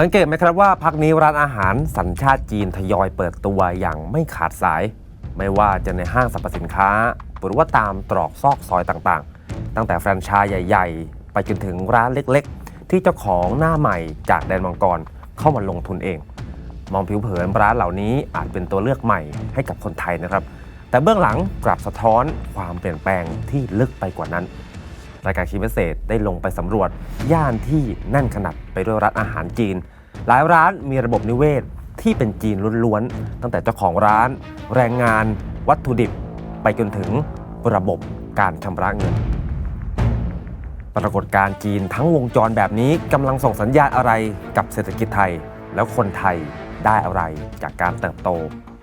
สังเกตไหมครับว่าพักนี้ร้านอาหารสัญชาติจีนทยอยเปิดตัวอย่างไม่ขาดสาย ไม่ว่าจะในห้างสรรพสินค้า หรือว่าตามตรอกซอกซอยต่างๆ ตั้งแต่แฟรนไชส์ใหญ่ ๆ ไปจนถึงร้านเล็กๆ ที่เจ้าของหน้าใหม่จากแดนมังกรเข้ามาลงทุนเอง มองผิวเผินร้านเหล่านี้อาจเป็นตัวเลือกใหม่ให้กับคนไทยนะครับ แต่เบื้องหลังกลับสะท้อนความเปลี่ยนแปลงที่ลึกไปกว่านั้น รายการคีเมสเซจได้ลงไปสำรวจ ย่านที่แน่นขนาดไปด้วยร้านอาหารจีน หลายร้านมีระบบนิเวศที่เป็นจีนล้วนๆ ตั้งแต่เจ้าของร้าน แรงงาน วัตถุดิบ ไปจนถึงระบบการชำระเงิน ปรากฏการณ์จีนทั้งวงจรแบบนี้กำลังส่งสัญญาณอะไรกับเศรษฐกิจไทย แล้วคนไทยได้อะไรจากการเติบโต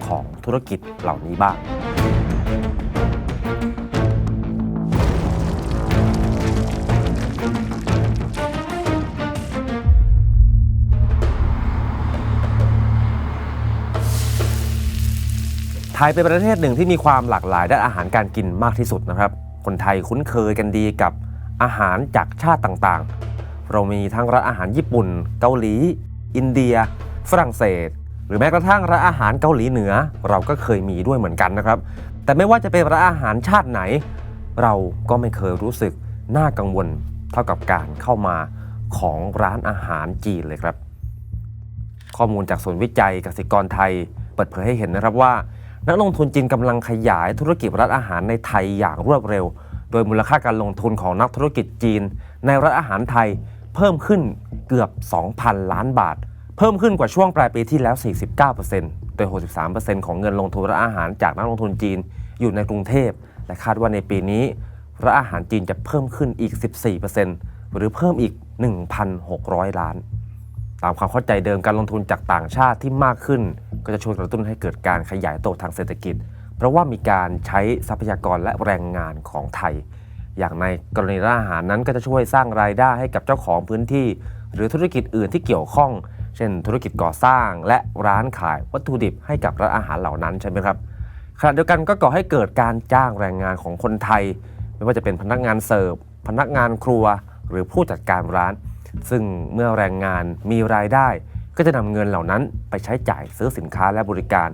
ของธุรกิจเหล่านี้บ้าง ทยเป็นประเทศหนึ่งที่มีความหลากหลายด้านอาหารการกินมากที่สุดนะครับ คนไทยคุ้นเคยกันดีกับอาหารจากชาติต่างๆ เรามีทั้งร้านอาหารญี่ปุ่น เกาหลี อินเดีย ฝรั่งเศส หรือแม้กระทั่งร้านอาหารเกาหลีเหนือ เราก็เคยมีด้วยเหมือนกันนะครับ แต่ไม่ว่าจะเป็นร้านอาหารชาติไหน เราก็ไม่เคยรู้สึกน่ากังวลเท่ากับการเข้ามาของร้านอาหารจีนเลยครับ ข้อมูลจากศูนย์วิจัยกสิกรไทย เปิดเผยให้เห็นนะครับว่า นักลงทุนจีนกำลังขยายธุรกิจร้านอาหารในไทยอย่างรวดเร็ว โดยมูลค่าการลงทุนของนักธุรกิจจีน ในร้านอาหารไทยเพิ่มขึ้นเกือบ 2,000 ล้านบาท เพิ่มขึ้นกว่าช่วงปลายปีที่แล้ว 49%โดย 63%ของเงินลงทุนร้านอาหารจากนักลงทุนจีนอยู่ในกรุงเทพ และคาดว่าในปีนี้ร้านอาหารจีนจะเพิ่มขึ้นอีก 14%หรือเพิ่มอีก 1,600 ล้าน ตามความเข้าใจเดิมการลงทุนจากต่างชาติที่มากขึ้น ก็จะช่วยกระตุ้นให้เกิดการขยายตัวทางเศรษฐกิจ เพราะว่ามีการใช้ทรัพยากรและแรงงานของไทย อย่างในกรณีร้านอาหารนั้นก็จะช่วยสร้างรายได้ให้กับเจ้าของพื้นที่ หรือธุรกิจอื่นที่เกี่ยวข้อง เช่น ธุรกิจก่อสร้าง และร้านขายวัตถุดิบให้กับร้านอาหารเหล่านั้นใช่ไหมครับขณะเดียวกันก็ก่อให้เกิดการจ้างแรงงานของคนไทย ไม่ว่าจะเป็นพนักงานเสิร์ฟพนักงานครัว หรือผู้จัดการร้าน ซึ่งเมื่อแรงงานมีรายได้ ก็จะนำเงินเหล่านั้นไปใช้จ่ายซื้อสินค้าและบริการ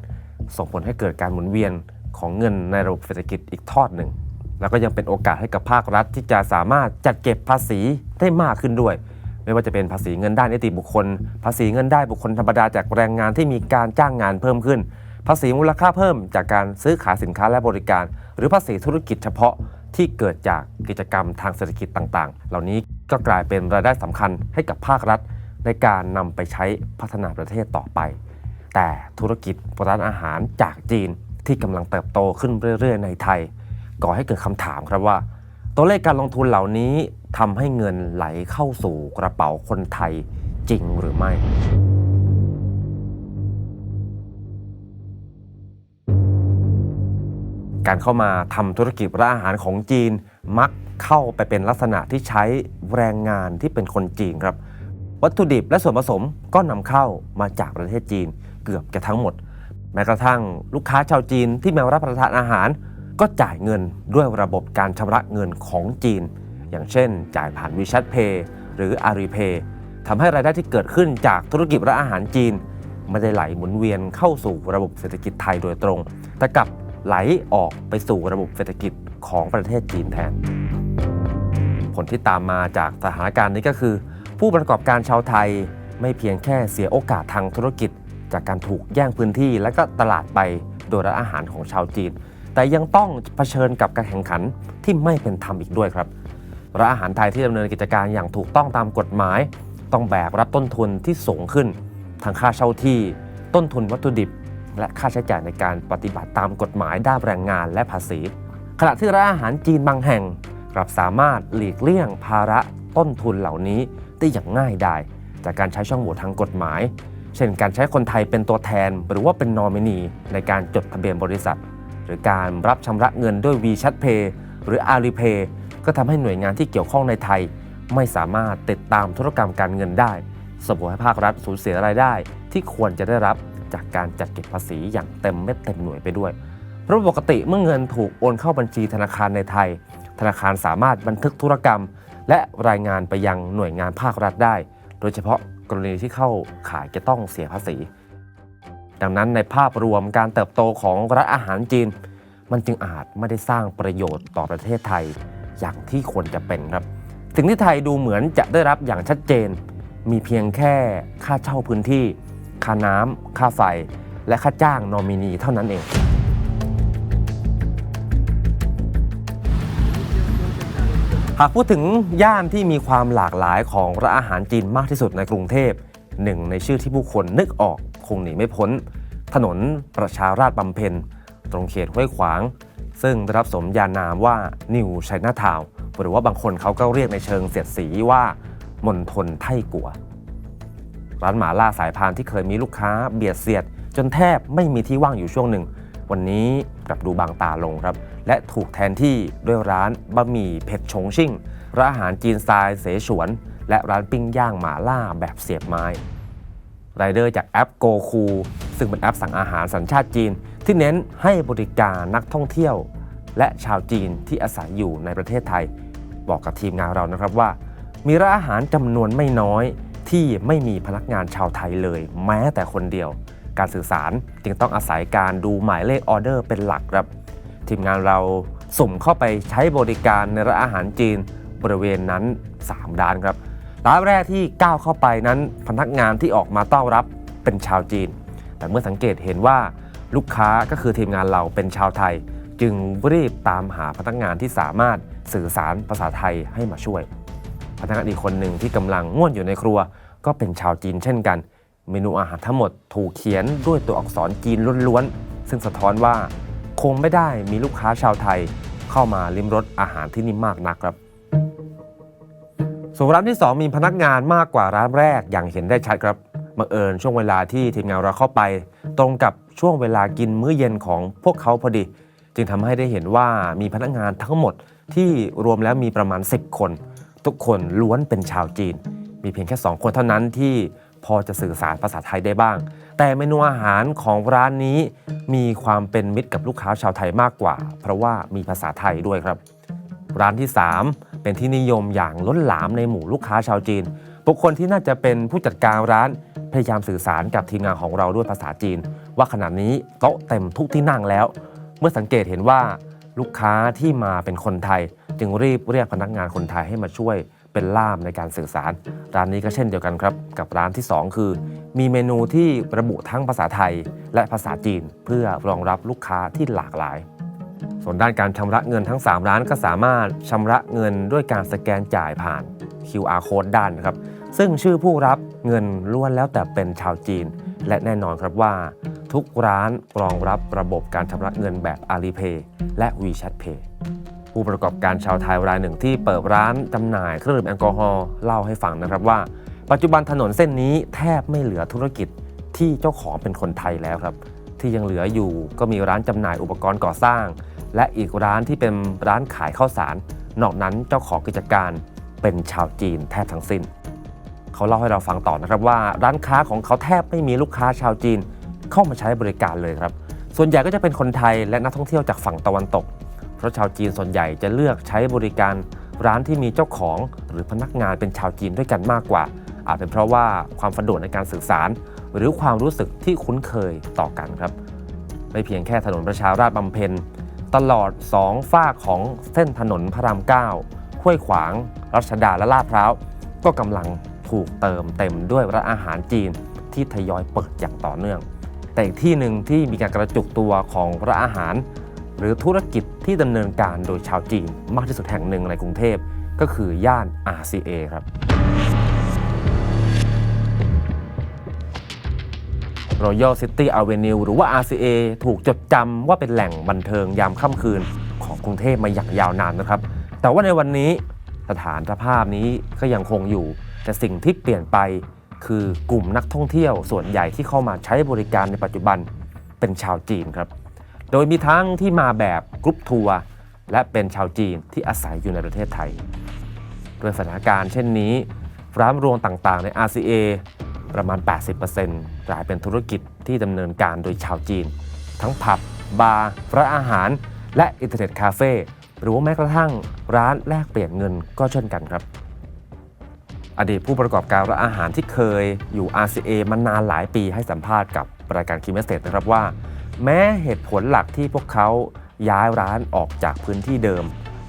ส่งผลให้เกิดการหมุนเวียนของเงินในระบบเศรษฐกิจอีกทอดหนึ่ง แล้วก็ยังเป็นโอกาสให้กับภาครัฐที่จะสามารถจัดเก็บภาษีได้มากขึ้นด้วย ไม่ว่าจะเป็นภาษีเงินได้นิติบุคคล ภาษีเงินได้บุคคลธรรมดาจากแรงงานที่มีการจ้างงานเพิ่มขึ้น ภาษีมูลค่าเพิ่มจากการซื้อขายสินค้าและบริการ หรือภาษีธุรกิจเฉพาะ ที่เกิดจากกิจกรรมทางเศรษฐกิจต่างๆ เหล่านี้ก็กลายเป็นรายได้สำคัญให้กับภาครัฐ ในการนำไปใช้พัฒนาประเทศต่อไป แต่ธุรกิจร้านอาหารจากจีนที่กำลังเติบโตขึ้นเรื่อย ๆ ในไทย ก่อให้เกิดคำถามครับว่า ตัวเลขการลงทุนเหล่านี้ทำให้เงินไหลเข้าสู่กระเป๋าคนไทยจริงหรือไม่ การเข้ามาทำธุรกิจร้านอาหารของจีน มักเข้าไปเป็นลักษณะที่ใช้แรงงานที่เป็นคนจีนครับ วัตถุดิบและส่วนผสมก็นำเข้ามาจากประเทศจีนเกือบจะทั้งหมด แม้กระทั่งลูกค้าชาวจีนที่มารับประทานอาหาร ก็จ่ายเงินด้วยระบบการชำระเงินของจีน อย่างเช่น จ่ายผ่าน WeChat Pay หรือ Alipay ทำให้รายได้ที่เกิดขึ้นจากธุรกิจร้านอาหารจีนไม่ได้ไหลหมุนเวียนเข้าสู่ระบบเศรษฐกิจไทยโดยตรง แต่กลับ ไหลออกไปสู่ระบบเศรษฐกิจของประเทศจีนแทน ผลที่ตามมาจากสถานการณ์นี้ก็คือ ผู้ประกอบการชาวไทยไม่เพียงแค่เสียโอกาสทางธุรกิจ จากการถูกแย่งพื้นที่และก็ตลาดไปโดยร้านอาหารของชาวจีน แต่ยังต้องเผชิญกับการแข่งขันที่ไม่เป็นธรรมอีกด้วยครับร้านอาหารไทยที่ดำเนินกิจการอย่างถูกต้องตามกฎหมาย ต้องแบกรับต้นทุนที่สูงขึ้นทั้งค่าเช่าที่ ต้นทุนวัตถุดิบ และค่าใช้จ่ายในการปฏิบัติตามกฎหมายด้านแรงงานและภาษี ขณะที่ร้านอาหารจีนบางแห่งกลับสามารถหลีกเลี่ยงภาระต้นทุนเหล่านี้ได้อย่างง่ายดายจากการใช้ช่องโหว่ทางกฎหมาย เช่น การใช้คนไทยเป็นตัวแทน หรือว่าเป็นนอมินีในการจดทะเบียนบริษัท หรือการรับชำระเงินด้วย WeChat Pay หรือ Alipay ก็ทำให้หน่วยงานที่เกี่ยวข้องในไทย ไม่สามารถติดตามธุรกรรมการเงินได้ส่งผลให้ภาครัฐสูญเสียรายได้ที่ควรจะได้รับ จากการจัดเก็บภาษีอย่างเต็มเม็ดเต็มหน่วยไปด้วย เพราะปกติเมื่อเงินถูกโอนเข้าบัญชีธนาคารในไทย ธนาคารสามารถบันทึกธุรกรรม และรายงานไปยังหน่วยงานภาครัฐได้ โดยเฉพาะกรณีที่เข้าขายจะต้องเสียภาษี ดังนั้นในภาพรวมการเติบโตของร้านอาหารจีน มันจึงอาจไม่ได้สร้างประโยชน์ต่อประเทศไทยอย่างที่ควรจะเป็นครับสิ่งที่ไทยดูเหมือนจะได้รับอย่างชัดเจน มีเพียงแค่ค่าเช่าพื้นที่ ค่าน้ำค่าไฟ และค่าจ้างนอมินีเท่านั้นเองหากพูดถึงย่านที่มีความหลากหลายของร้านอาหารจีนมากที่สุดในกรุงเทพหนึ่งในชื่อที่ผู้คนนึกออกคงหนีไม่พ้น ถนนประชาราชบำเพ็ญ ตรงเขตห้วยขวาง ซึ่งได้รับสมญานามว่านิวไชน่าทาวหรือว่าบางคนเขาก็เรียกในเชิงเสียดสีว่ามณฑลไทกัว ร้านหมาล่าสายพานที่เคยมีลูกค้าเบียดเสียด จนแทบไม่มีที่ว่างอยู่ช่วงหนึ่ง วันนี้กลับดูบางตาลงครับ และถูกแทนที่ด้วยร้านบะหมี่เผ็ดชงชิ่งร้านอาหารจีนสไตล์เสฉวน และร้านปิ้งย่างหมาล่าแบบเสียบไม้ไรเดอร์จากแอปโกคูซึ่งเป็นแอปสั่งอาหารสัญชาติจีน ที่เน้นให้บริการนักท่องเที่ยว และชาวจีนที่อาศัยอยู่ในประเทศไทย บอกกับทีมงานเรานะครับว่า มีร้านอาหารจำนวนไม่น้อย ที่ไม่มีพนักงานชาวไทยเลย แม้แต่คนเดียว การสื่อสารจึงต้องอาศัยการดูหมายเลขออเดอร์เป็นหลักครับ ทีมงานเราสุ่มเข้าไปใช้บริการในร้านอาหารจีนบริเวณนั้น 3 ร้านครับ ร้านแรกที่ก้าวเข้าไปนั้นพนักงานที่ออกมาต้อนรับเป็นชาวจีน แต่เมื่อสังเกตเห็นว่าลูกค้าก็คือทีมงานเราเป็นชาวไทย จึงรีบตามหาพนักงานที่สามารถสื่อสารภาษาไทยให้มาช่วย พนักงานอีกคนหนึ่งที่กำลังง่วนอยู่ในครัว ก็เป็นชาวจีนเช่นกัน เมนูอาหารทั้งหมดถูกเขียนด้วยตัวอักษรจีนล้วนๆซึ่งสะท้อนว่าคงไม่ได้มีลูกค้าชาวไทย เข้ามาลิ้มรสอาหารที่นี่มากนักครับส่วนร้านที่ 2 มีพนักงานมากกว่าร้านแรกอย่างเห็นได้ชัดครับบังเอิญช่วงเวลาที่ทีมงานเราเข้าไป ตรงกับช่วงเวลากินมื้อเย็นของพวกเขาพอดี จึงทำให้ได้เห็นว่ามีพนักงานทั้งหมดที่รวมแล้วมีประมาณ 10 คน ทุกคนล้วนเป็นชาวจีน มีเพียงแค่ 2 คนเท่านั้นที่พอจะสื่อสารภาษาไทยได้บ้าง แต่เมนูอาหารของร้านนี้มีความเป็นมิตรกับลูกค้าชาวไทยมากกว่า เพราะว่ามีภาษาไทยด้วยครับ ร้านที่ 3 เป็นที่นิยมอย่างล้นหลามในหมู่ลูกค้าชาวจีน บุคคลที่น่าจะเป็นผู้จัดการร้านพยายามสื่อสารกับทีมงานของเราด้วยภาษาจีน ว่าขณะนี้โต๊ะเต็มทุกที่นั่งแล้ว เมื่อสังเกตเห็นว่า ลูกค้าที่มาเป็นคนไทย จึงรีบเรียกพนักงานคนไทยให้มาช่วยเป็นล่ามในการสื่อสาร ร้านนี้ก็เช่นเดียวกันครับ กับร้านที่ 2 คือ มีเมนูที่ระบุทั้งภาษาไทยและภาษาจีน เพื่อรองรับลูกค้าที่หลากหลาย ส่วนด้านการชำระเงินทั้ง 3 ร้านก็สามารถชำระเงินด้วยการสแกนจ่ายผ่าน QR code ด้านนะครับซึ่งชื่อผู้รับเงินล้วนแล้วแต่เป็นชาวจีน และแน่นอนครับว่า ทุกร้านรองรับระบบการชำระเงินแบบ Alipay และ WeChat Pay ผู้ประกอบการชาวไทยรายหนึ่งที่เปิดร้านจำหน่ายเครื่องดื่มแอลกอฮอล์เล่าให้ฟังนะครับว่า ปัจจุบันถนนเส้นนี้แทบไม่เหลือธุรกิจที่เจ้าของเป็นคนไทยแล้วครับ ที่ยังเหลืออยู่ก็มีร้านจำหน่ายอุปกรณ์ก่อสร้าง และอีกร้านที่เป็นร้านขายข้าวสาร นอกนั้นเจ้าของกิจการเป็นชาวจีนแทบทั้งสิ้น เขาเล่าให้เราฟังต่อนะครับว่า ร้านค้าของเขาแทบไม่มีลูกค้าชาวจีน เข้ามาใช้บริการเลยครับ ส่วนใหญ่ก็จะเป็นคนไทยและนักท่องเที่ยวจากฝั่งตะวันตก เพราะชาวจีนส่วนใหญ่จะเลือกใช้บริการร้านที่มีเจ้าของหรือพนักงานเป็นชาวจีนด้วยกันมากกว่า อาจเป็นเพราะว่าความสะดวกในการสื่อสาร หรือความรู้สึกที่คุ้นเคยต่อกันครับ ไม่เพียงแค่ถนนประชาราษฎร์บำเพ็ญตลอดสองฝ้าของเส้นถนนพระรามเก้าห้วยขวาง รัชดาและลาดพร้าว ก็กำลังถูกเติมเต็มด้วยร้านอาหารจีนที่ทยอยเปิดอย่างต่อเนื่อง แต่อีกที่หนึ่งที่มีการกระจุกตัวของร้านอาหาร หรือธุรกิจที่ดำเนินการโดยชาวจีนมากที่สุดแห่งหนึ่งในกรุงเทพก็คือย่าน RCA ครับ Royal City Avenue หรือว่า RCA ถูกจดจำว่าเป็นแหล่งบันเทิงยามค่ำคืนของกรุงเทพมาอย่างยาวนานนะครับ แต่ว่าในวันนี้สถานภาพนี้ก็ยังคงอยู่ แต่สิ่งที่เปลี่ยนไป คือกลุ่มนักท่องเที่ยวส่วนใหญ่ที่เข้ามาใช้บริการในปัจจุบันเป็นชาวจีนครับ โดยมีทั้งที่มาแบบกรุ๊ปทัวร์และเป็นชาวจีนที่อาศัยอยู่ในประเทศไทย ด้วยสถานการณ์เช่นนี้ ร้านรวงต่างๆ ใน RCA ประมาณ 80%กลายเป็นธุรกิจที่ดำเนินการโดยชาวจีน ทั้งผับ บาร์ร้านอาหาร และอินเทอร์เน็ตคาเฟ่หรือว่าแม้กระทั่งร้านแลกเปลี่ยนเงินก็เช่นกันครับ อดีตผู้ประกอบการร้านอาหารที่เคยอยู่ RCA มานานหลายปีให้สัมภาษณ์กับรายการคีเมสเตนะครับว่า แม้เหตุผลหลักที่พวกเขาย้ายร้านออกจากพื้นที่เดิม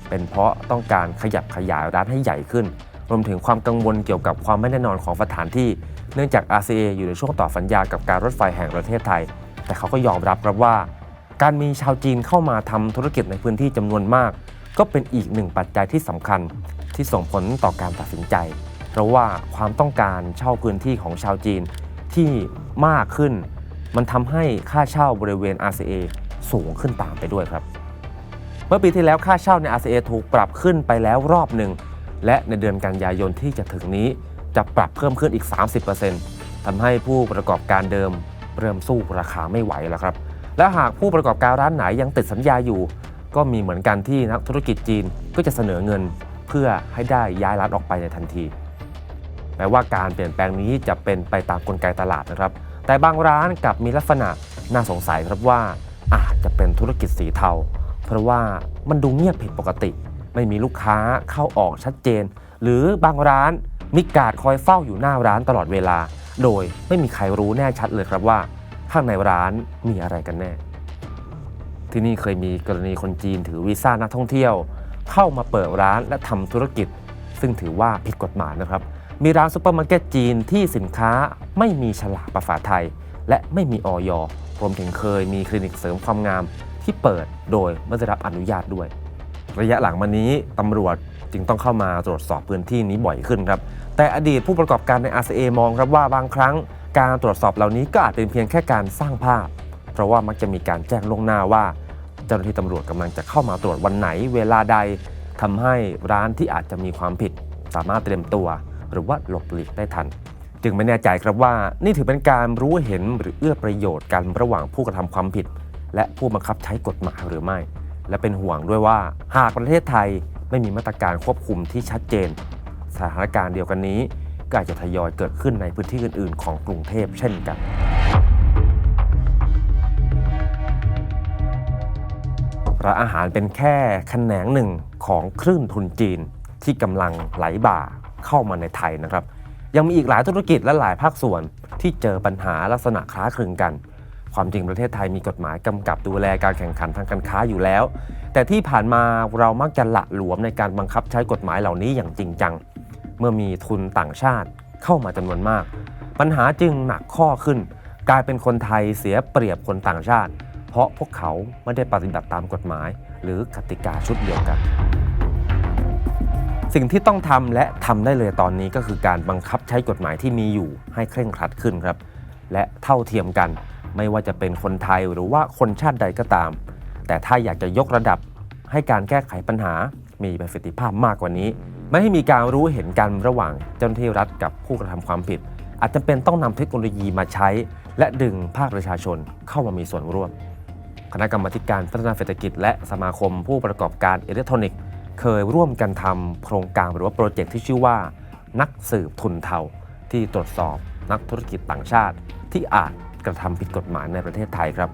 เป็นเพราะต้องการขยับขยายร้านให้ใหญ่ขึ้น รวมถึงความกังวลเกี่ยวกับความไม่แน่นอนของสถานที่ เนื่องจาก RCA อยู่ในช่วงต่อสัญญากับการรถไฟแห่งประเทศไทย แต่เขาก็ยอมรับครับว่า การมีชาวจีนเข้ามาทำธุรกิจในพื้นที่จำนวนมาก ก็เป็นอีกหนึ่งปัจจัยที่สำคัญที่ส่งผลต่อการตัดสินใจ ราะว่าความต้องการเช่าพื้นที่ของชาวจีนที่มากขึ้น มันทำให้ค่าเช่าบริเวณ RCA สูงขึ้นตามไปด้วยครับ เมื่อปีที่แล้วค่าเช่าใน RCA ถูกปรับขึ้นไปแล้วรอบหนึ่ง และในเดือนกันยายนที่จะถึงนี้จะปรับเพิ่มขึ้นอีก 30%ทำให้ผู้ประกอบการเดิมเริ่มสู้ราคาไม่ไหวแล้วครับ และหากผู้ประกอบการร้านไหนยังติดสัญญาอยู่ ก็มีเหมือนกันที่นักธุรกิจจีนก็จะเสนอเงิน เพื่อให้ได้ย้ายร้านออกไปในทันที แม้ว่าการเปลี่ยนแปลงนี้จะเป็นไปตามกลไกตลาดนะครับ แต่บางร้านกลับมีลักษณะน่าสงสัยครับว่า อาจจะเป็นธุรกิจสีเทา เพราะว่ามันดูเงียบผิดปกติ ไม่มีลูกค้าเข้าออกชัดเจน หรือบางร้านมีการดคอยเฝ้าอยู่หน้าร้านตลอดเวลา โดยไม่มีใครรู้แน่ชัดเลยครับว่า ข้างในร้านมีอะไรกันแน่ ที่นี่เคยมีกรณีคนจีนถือวีซ่านักท่องเที่ยว เข้ามาเปิดร้านและทำธุรกิจ ซึ่งถือว่าผิดกฎหมายนะครับ มีร้านซุปเปอร์มาร์เก็ตจีนที่สินค้าไม่มีฉลากภาษาไทย และไม่มีออยรวมถึงเคยมีคลินิกเสริมความงามที่เปิดโดยไม่ได้รับอนุญาตด้วย ระยะหลังมานี้ตำรวจจึงต้องเข้ามาตรวจสอบพื้นที่นี้บ่อยขึ้นครับ แต่อดีตผู้ประกอบการใน RCA มองครับว่าบางครั้ง การตรวจสอบเหล่านี้ก็อาจเป็นเพียงแค่การสร้างภาพ เพราะว่ามักจะมีการแจ้งล่วงหน้าว่า เจ้าหน้าที่ตำรวจกำลังจะเข้ามาตรวจวันไหน เวลาใดทำให้ร้านที่อาจจะมีความผิด สามารถเตรียมตัว หรือว่าหลบหลีกได้ทัน จึงไม่แน่ใจครับว่า นี่ถือเป็นการรู้เห็นหรือเอื้อประโยชน์กันระหว่างผู้กระทำความผิด และผู้บังคับใช้กฎหมายหรือไม่ และเป็นห่วงด้วยว่า หากประเทศไทยไม่มีมาตรการควบคุมที่ชัดเจน สถานการณ์เดียวกันนี้ก็อาจจะทยอยเกิดขึ้นในพื้นที่อื่น ๆ ของกรุงเทพเช่นกันร้านอาหารเป็นแค่แขนงหนึ่งของคลื่นทุนจีนที่กำลังไหลบ่า เข้ามาในไทยนะครับ ยังมีอีกหลายธุรกิจและหลายภาคส่วนที่เจอปัญหาลักษณะคล้ายคลึงกัน ความจริงประเทศไทยมีกฎหมายกำกับดูแลการแข่งขันทางการค้าอยู่แล้ว แต่ที่ผ่านมาเรามักจะละหลวมในการบังคับใช้กฎหมายเหล่านี้อย่างจริงจัง เมื่อมีทุนต่างชาติเข้ามาจำนวนมาก ปัญหาจึงหนักข้อขึ้น กลายเป็นคนไทยเสียเปรียบคนต่างชาติ เพราะพวกเขาไม่ได้ปฏิบัติตามกฎหมาย หรือกติกาชุดเดียวกัน สิ่งที่ต้องทำและทำได้เลยตอนนี้ก็คือการบังคับใช้กฎหมายที่มีอยู่ให้เคร่งครัดขึ้นครับ และเท่าเทียมกัน ไม่ว่าจะเป็นคนไทยหรือว่าคนชาติใดก็ตาม แต่ถ้าอยากจะยกระดับให้การแก้ไขปัญหา มีประสิทธิภาพมากกว่านี้ ไม่ให้มีการรู้เห็นกันระหว่างเจ้าหน้าที่รัฐกับผู้กระทำความผิด อาจจะเป็นต้องนำเทคโนโลยีมาใช้ และดึงภาคประชาชนเข้ามามีส่วนร่วม คณะกรรมาการพัฒนาเศรษฐกิจ และสมาคมผู้ประกอบการอิเล็กทรอนิกส์ เคยร่วมกันทำโครงการหรือว่าโปรเจกต์ที่ชื่อว่า นักสืบทุนเทาที่ตรวจสอบนักธุรกิจต่างชาติ ที่อาจกระทำผิดกฎหมายในประเทศไทยครับ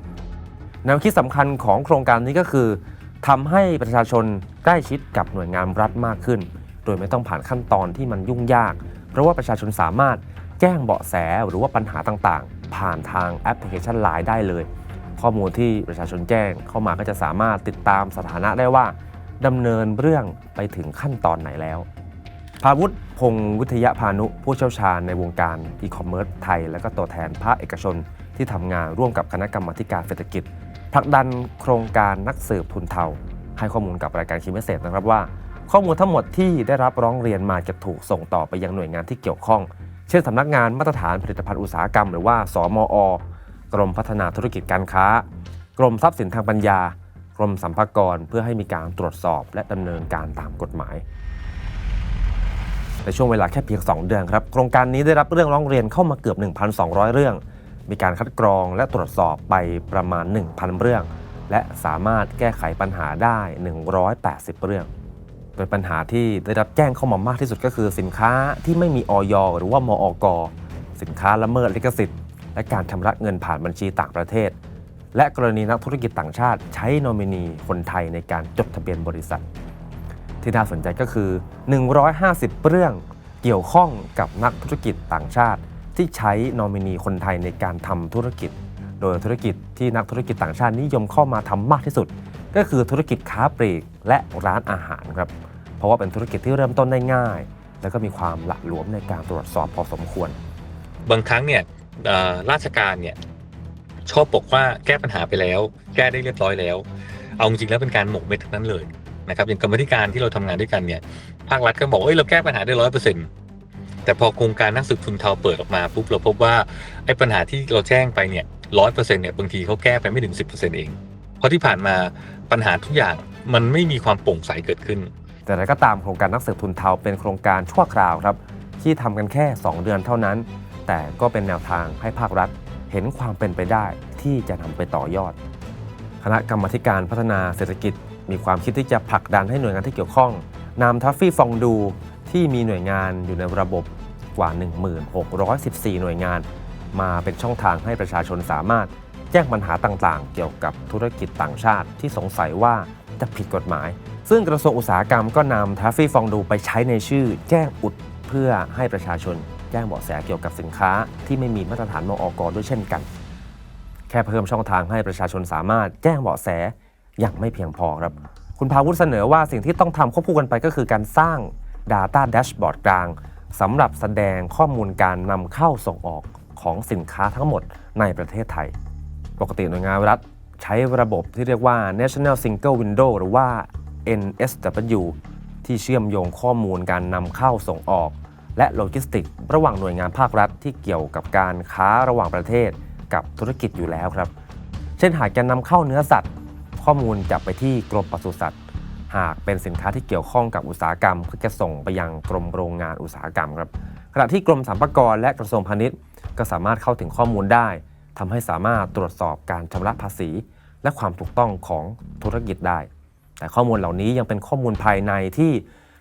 แนวคิดสำคัญของโครงการนี้ก็คือทำให้ประชาชนใกล้ชิดกับหน่วยงานรัฐมากขึ้น โดยไม่ต้องผ่านขั้นตอนที่มันยุ่งยาก เพราะว่าประชาชนสามารถแจ้งเบาะแสหรือว่าปัญหาต่างๆ ผ่านทางแอปพลิเคชัน Line ได้เลย ข้อมูลที่ประชาชนแจ้งเข้ามาก็จะสามารถติดตามสถานะได้ว่า ดำเนินเรื่องไปถึงขั้นตอนไหนแล้วพาวุฒิพงศ์วิทยาพานุผู้เชี่ยวชาญในวงการอีคอมเมิร์ซไทย และก็ตัวแทนภาคเอกชน ที่ทำงานร่วมกับคณะกรรมาการเศรษฐกิจผลักดันโครงการนักสืบทุนเทาให้ข้อมูลกับรายการคิมเมสเซจนะครับว่า ข้อมูลทั้งหมดที่ได้รับร้องเรียนมาจะถูกส่งต่อไปยังหน่วยงานที่เกี่ยวข้อง เช่นสำนักงานมาตรฐานผลิตภัณฑ์อุตสาหกรรม หรือว่า สมอกรมพัฒนาธุรกิจการค้า กรมทรัพย์สินทางปัญญา กรมสัมภากรเพื่อให้มีการตรวจสอบและดำเนินการตามกฎหมายในช่วงเวลาแค่เพียง 2 เดือนครับโครงการนี้ได้รับเรื่องร้องเรียนเข้ามาเกือบ 1,200 เรื่อง มีการคัดกรองและตรวจสอบไปประมาณ 1,000 เรื่อง และสามารถแก้ไขปัญหาได้ 180 เรื่อง โดยปัญหาที่ได้รับแจ้งเข้ามามากที่สุดก็คือสินค้าที่ไม่มีออยหรือว่ามอกสินค้าละเมิดลิขสิทธิ์ และการชำระเงินผ่านบัญชีต่างประเทศ และกรณีนักธุรกิจต่างชาติใช้โนมินีคนไทยในการจดทะเบียนบริษัท ที่น่าสนใจก็คือ 150 เรื่องเกี่ยวข้องกับนักธุรกิจต่างชาติ ที่ใช้นอมินีคนไทยในการทำธุรกิจ โดยธุรกิจที่นักธุรกิจต่างชาตินิยมเข้ามาทำมากที่สุด ก็คือธุรกิจค้าปลีกและร้านอาหารครับเพราะว่าเป็นธุรกิจที่เริ่มต้นได้ง่าย แล้วก็มีความหละหลวมในการตรวจสอบพอสมควร บางครั้งเนี่ยราชการเนี่ย ชอบบอกว่าแก้ปัญหาไปแล้ว แก้ได้เรียบร้อยแล้ว เอาจริงแล้วเป็นการหมกเม็ดทั้งนั้นเลยนะครับอย่างกรรมธิการที่เราทำงานด้วยกันเนี่ยภาครัฐก็บอกว่าเอ้ยเราแก้ปัญหาได้ร้อยเปอร์เซ็นต์แต่พอโครงการนักสืบทุนเทาเปิดออกมาปุ๊บเราพบว่าไอ้ปัญหาที่เราแจ้งไปเนี่ยร้อยเปอร์เซ็นต์เนี่ยบางทีเขาแก้ไปไม่ถึงสิบเปอร์เซ็นต์เอง เพราะที่ผ่านมาปัญหาทุกอย่างมันไม่มีความโปร่งใสเกิดขึ้น แต่อะไรก็ตามโครงการนักสืบทุนเทาเป็นโครงการชั่วคราวครับที่ทำกันแค่ 2 เดือนเท่านั้น แต่ก็เป็นแนวทางให้ภาครัฐ เห็นความเป็นไปได้ที่จะนำไปต่อยอด คณะกรรมธิการพัฒนาเศรษฐกิจ มีความคิดที่จะผลักดันให้หน่วยงานที่เกี่ยวข้องนำทัฟฟี่ฟองดูที่มีหน่วยงานอยู่ในระบบกว่า 1614 หน่วยงาน มาเป็นช่องทางให้ประชาชนสามารถแจ้งปัญหาต่างๆ เกี่ยวกับธุรกิจต่างชาติที่สงสัยว่าจะผิดกฎหมาย ซึ่งกระทรวงอุตสาหกรรมก็นำทัฟฟี่ฟองดูไปใช้ในชื่อแจ้งอุดเพื่อให้ประชาชน จ้งเบาะแสเกี่ยวกับสินค้า ที่ไม่มีมาตรฐานมอกรด้วยเช่นกัน แค่เพิ่มช่องทางให้ประชาชนสามารถแจ้งเบาะแสอย่างไม่เพียงพอครับ คุณพาวุฒิเสนอว่าสิ่งที่ต้องทำควบคู่กันไปก็คือการสร้าง Data Dashboard กลางสำหรับแสดงข้อมูลการนำเข้าส่งออกของสินค้าทั้งหมดในประเทศไทย ปกติหน่วยงานรัฐใช้ระบบที่เรียกว่า National Single Window หรือว่า NSW ที่เชื่อมโยงข้อมูลการนำเข้าส่งออก และโลจิสติกส์ระหว่างหน่วยงานภาครัฐที่เกี่ยวกับการค้าระหว่างประเทศ กับธุรกิจอยู่แล้วครับ เช่นหากจะนำเข้าเนื้อสัตว์ ข้อมูลจะไปที่กรมปศุสัตว์ หากเป็นสินค้าที่เกี่ยวข้องกับอุตสาหกรรม ก็จะส่งไปยังกรมโรงงานอุตสาหกรรมครับขณะที่กรมสรรพากรและกระทรวงพาณิชย์ ก็สามารถเข้าถึงข้อมูลได้ทำให้สามารถตรวจสอบการชำระภาษี และความถูกต้องของธุรกิจได้ แต่ข้อมูลเหล่านี้ยังเป็นข้อมูลภายในที่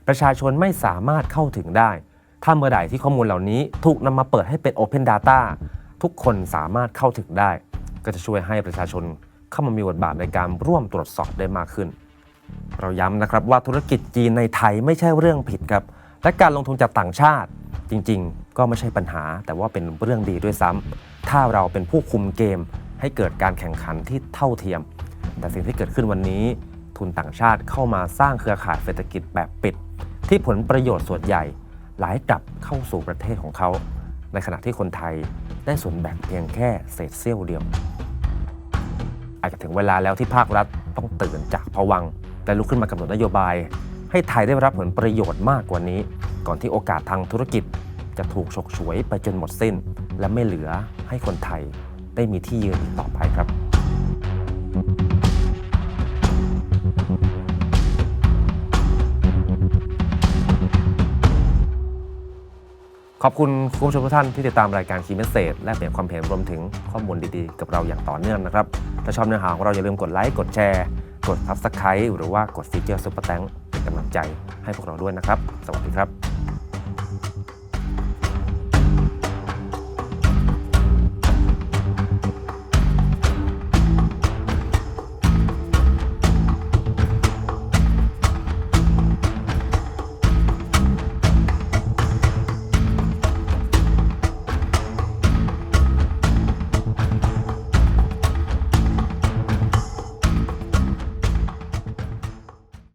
ประชาชนไม่สามารถเข้าถึงได้ ถ้าเมื่อใดที่ข้อมูลเหล่านี้ถูกนำมาเปิดให้เป็น Open Data ทุกคนสามารถเข้าถึงได้ ก็จะช่วยให้ประชาชนเข้ามามีบทบาทในการร่วมตรวจสอบได้มากขึ้น เราย้ำนะครับว่าธุรกิจจีนในไทยไม่ใช่เรื่องผิดครับ และการลงทุนจากต่างชาติ จริงๆ ก็ไม่ใช่ปัญหา แต่ว่าเป็นเรื่องดีด้วยซ้ำถ้าเราเป็นผู้คุมเกม ให้เกิดการแข่งขันที่เท่าเทียม แต่สิ่งที่เกิดขึ้นวันนี้ ทุนต่างชาติเข้ามาสร้างเครือข่ายเศรษฐกิจแบบปิด ที่ผลประโยชน์ส่วนใหญ่ หลกลับเข้าสู่ประเทศของเขา ในขณะที่คนไทยได้ส่วนแบ่งเพียงแค่เศษเสี้ยวเดียว อาจจะถึงเวลาแล้วที่ภาครัฐต้องตื่นจากภวังและลุกขึ้นมากำหนดนโยบาย ให้ไทยได้รับผลประโยชน์มากกว่านี้ ก่อนที่โอกาสทางธุรกิจ จะถูกฉกฉวยไปจนหมดสิ้น และไม่เหลือให้คนไทยได้มีที่ยืนต่อไปครับ ขอบคุณคุณผู้ชมทุกท่านที่ติดตามรายการคีย์เมสเซจและเปลี่ยนความเห็นรวมถึงข้อมูลดีๆ กับเราอย่างต่อเนื่องนะครับ ถ้าชอบเนื้อหาของเราอย่าลืมกดไลค์กดแชร์ กด Subscribe หรือว่ากดฟีเจอร์ซุปเปอร์แตงเป็นกำลังใจให้พวกเราด้วยนะครับ สวัสดีครับ